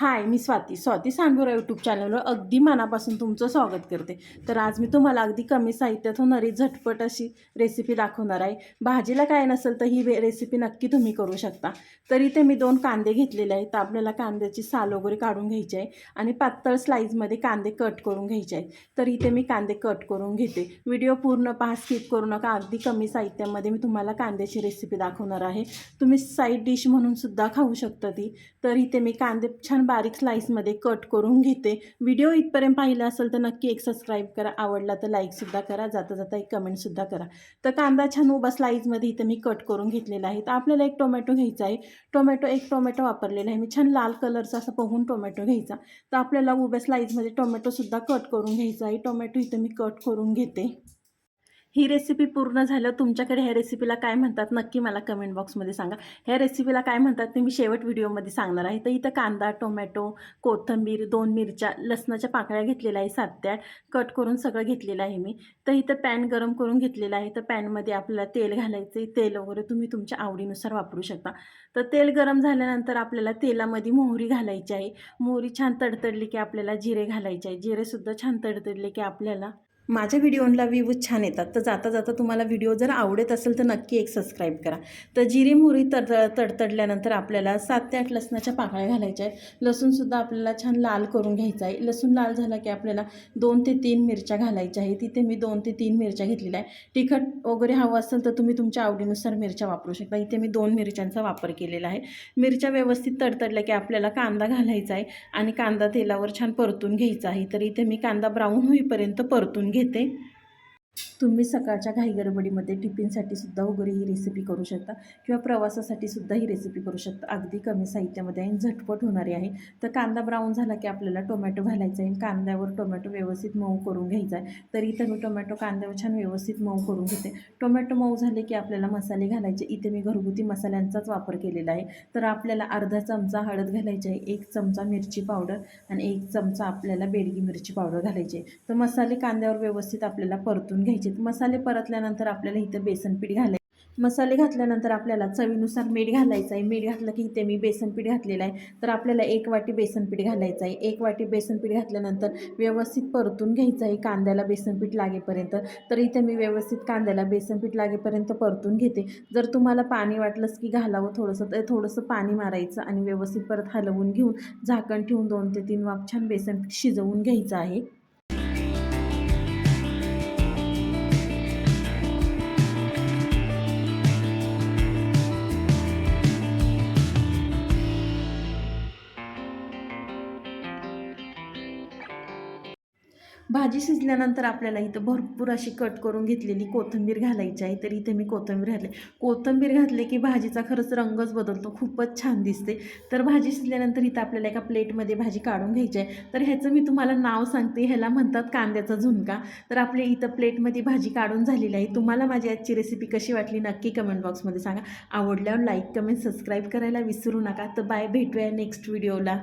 हाय मी स्वाती. स्वाती सांडोरा यूट्यूब चॅनलवर अगदी मनापासून तुमचं स्वागत करते. तर आज मी तुम्हाला अगदी कमी साहित्यात होणारी झटपट अशी रेसिपी दाखवणार आहे. भाजीला काय नसेल तर ही वे- रेसिपी नक्की तुम्ही करू शकता. तर इथे मी दोन कांदे घेतलेले आहेत. तर आपल्याला कांद्याची साल वगैरे काढून घ्यायची आहे आणि पातळ स्लाईजमध्ये कांदे कट करून घ्यायचे आहेत. तर इथे मी कांदे कट करून घेते. व्हिडिओ पूर्ण पहा स्किप करू नका. अगदी कमी साहित्यामध्ये मी तुम्हाला कांद्याची रेसिपी दाखवणार आहे. तुम्ही साईड डिश म्हणून सुद्धा खाऊ शकता ती. तर इथे मी कांदे छान बारीक स्लाईसमध्ये कट करून घेते. व्हिडिओ इथपर्यंत पाहिला असेल तर नक्की एक सबस्क्राईब करा. आवडला तर लाईकसुद्धा करा. जाता जाता एक कमेंटसुद्धा करा. तर कांदा छान उभा स्लाईजमध्ये इथं मी कट करून घेतलेला आहे. तर आपल्याला एक टोमॅटो घ्यायचा आहे. टोमॅटो एक टोमॅटो वापरलेला आहे. मी छान लाल कलरचा असं पोहून टोमॅटो घ्यायचा. तर आपल्याला उभ्या स्लाईजमध्ये टोमॅटोसुद्धा कट करून घ्यायचा आहे. टोमॅटो इथं मी कट करून घेते. ही रेसिपी पूर्ण झालं तुमच्याकडे ह्या रेसिपीला काय म्हणतात? नक्की मला कमेंट बॉक्समध्ये सांगा. ह्या रेसिपीला काय म्हणतात? ते मी शेवट व्हिडिओमध्ये सांगणार आहे. तर इथं कांदा टोमॅटो कोथिंबीर दोन मिरच्या लसणाच्या पाकळ्या घेतलेल्या आहे सात त्या कट करून सगळं घेतलेलं आहे मी. तर इथं पॅन गरम करून घेतलेलं आहे. तर पॅनमध्ये आपल्याला तेल घालायचं आहे तेल वगैरे तुम्ही तुमच्या आवडीनुसार वापरू शकता. तर तेल गरम झाल्यानंतर आपल्याला तेलामध्ये मोहरी घालायची आहे. मोहरी छान तडतडली की आपल्याला जिरे घालायचे आहे. जिरेसुद्धा छान तडतडले की आपल्याला माझ्या व्हिडिओला व्ह्यूज छान येतात. तर जाता जाता तुम्हाला व्हिडिओ जर आवडत असेल तर नक्की एक सबस्क्राईब करा. तर जिरी मोहरी तड तडतडल्यानंतर आपल्याला सात ते आठ लसणाच्या पाकळ्या घालायच्या आहेत. लसूणसुद्धा आपल्याला छान लाल करून घ्यायचा आहे. लसूण लाल झाला की आपल्याला दोन ते तीन मिरच्या घालायच्या आहे तिथे मी दोन ते तीन मिरच्या घेतलेल्या आहे तिखट वगैरे हवं असेल तर तुम्ही तुमच्या आवडीनुसार मिरच्या वापरू शकता. इथे मी दोन मिरच्यांचा वापर केलेला आहे. मिरच्या व्यवस्थित तडतडल्या की आपल्याला कांदा घालायचा आहे आणि कांदा तेलावर छान परतून घ्यायचा आहे. तर इथे मी कांदा ब्राऊन होईपर्यंत परतून घेते. तुम्ही सकाळच्या घाई गडबडीमध्ये टिफिनसाठी सुद्धा वगैरे ही रेसिपी करू शकता किंवा प्रवासासाठी सुद्धा ही रेसिपी करू शकता. अगदी कमी साहित्यामध्ये आणि झटपट होणारी आहे. तर कांदा ब्राऊन झाला की आपल्याला टोमॅटो घालायचा आहे. कांद्यावर टोमॅटो व्यवस्थित मऊ करून घ्यायचा आहे. तर इथं मी टोमॅटो कांद्यावर छान व्यवस्थित मऊ करून घेते. टोमॅटो मऊ झाले की आपल्याला मसाले घालायचे. इथे मी घरगुती मसाल्यांचाच वापर केलेला आहे. तर आपल्याला अर्धा चमचा हळद घालायची आहे. एक चमचा मिरची पावडर आणि एक चमचा आपल्याला बेडगी मिरची पावडर घालायची आहे. तर मसाले कांद्यावर व्यवस्थित आपल्याला परतून घ्यायचे मसाले परतल्यानंतर आपल्याला इथं बेसन पीठ घालायचं. मसाले घातल्यानंतर आपल्याला चवीनुसार मीठ घालायचं आहे. मीठ घातलं की इथे मी बेसन पीठ घातलेलं आहे. तर आपल्याला एक वाटी बेसन पीठ घालायचं आहे. एक वाटी बेसन पीठ घातल्यानंतर व्यवस्थित परतून घ्यायचं आहे. कांद्याला बेसन पीठ लागेपर्यंत. तर इथे मी व्यवस्थित कांद्याला बेसन पीठ लागेपर्यंत परतून घेते. जर तुम्हाला पाणी वाटलंच की घालावं थोडंसं तर थोडंसं पाणी मारायचं आणि व्यवस्थित परत हलवून घेऊन झाकण ठेवून दोन ते तीन वाप छान बेसन पीठ शिजवून घ्यायचं आहे. भाजी शिजल्यानंतर आपल्याला इथं भरपूर अशी कट करून घेतलेली कोथिंबीर घालायची आहे. तर इथे मी कोथिंबीर घातली. कोथिंबीर घातले की भाजीचा खरंच रंगच बदलतो. खूपच छान दिसते. तर भाजी शिजल्यानंतर इथं आपल्याला एका प्लेटमध्ये भाजी काढून घ्यायची आहे. तर ह्याचं मी तुम्हाला नाव सांगते. ह्याला म्हणतात कांद्याचा झुणका. तर आपल्या इथं प्लेटमध्ये भाजी काढून झालेली आहे. तुम्हाला माझी आजची रेसिपी कशी वाटली नक्की कमेंट बॉक्समध्ये सांगा. आवडल्यावर लाईक कमेंट सबस्क्राईब करायला विसरू नका. तर बाय भेटूया नेक्स्ट व्हिडिओला